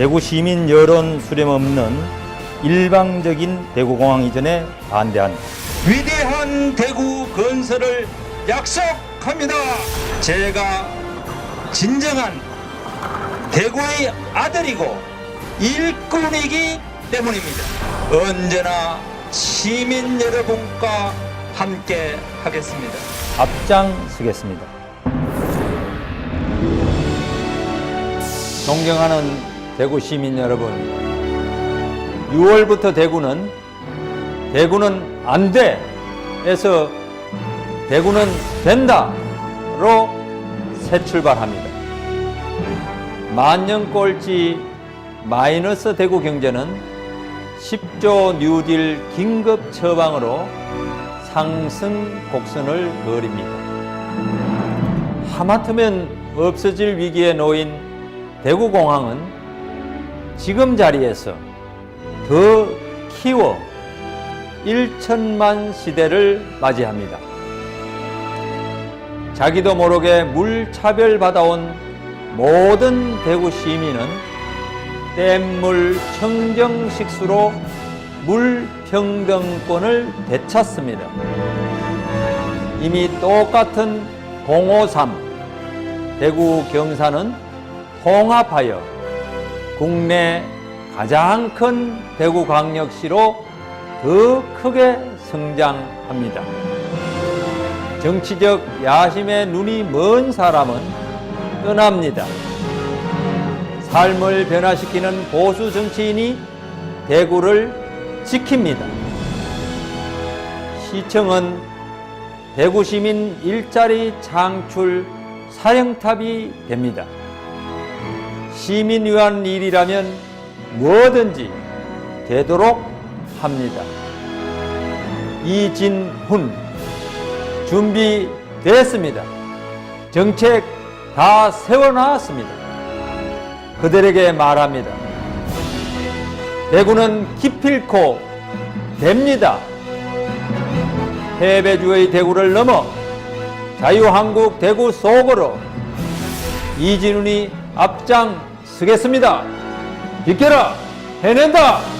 대구 시민 여론 수렴 없는 일방적인 대구공항 이전에 반대한 위대한 대구 건설을 약속합니다. 제가 진정한 대구의 아들이고 일꾼이기 때문입니다. 언제나 시민 여러분과 함께 하겠습니다. 앞장서겠습니다. 존경하는 대구 시민 여러분, 6월부터 대구는 대구는 안 돼! 에서 대구는 된다!로 새 출발합니다. 만년 꼴찌 마이너스 대구 경제는 10조 뉴딜 긴급 처방으로 상승 곡선을 그립니다. 하마터면 없어질 위기에 놓인 대구공항은 지금 자리에서 더 키워 1천만 시대를 맞이합니다. 자기도 모르게 물 차별받아온 모든 대구 시민은 댐물 청정식수로 물 평등권을 되찾습니다. 이미 똑같은 053 대구 경사는 통합하여 국내 가장 큰 대구광역시로 더 크게 성장합니다. 정치적 야심에 눈이 먼 사람은 떠납니다. 삶을 변화시키는 보수 정치인이 대구를 지킵니다. 시청은 대구 시민 일자리 창출 사령탑이 됩니다. 시민 위한 일이라면 뭐든지 되도록 합니다. 이진훈 준비됐습니다. 정책 다 세워놨습니다. 그들에게 말합니다. 대구는 기필코 됩니다. 패배주의 대구를 넘어 자유한국 대구 속으로 이진훈이 앞장 서겠습니다. 비켜라! 해낸다!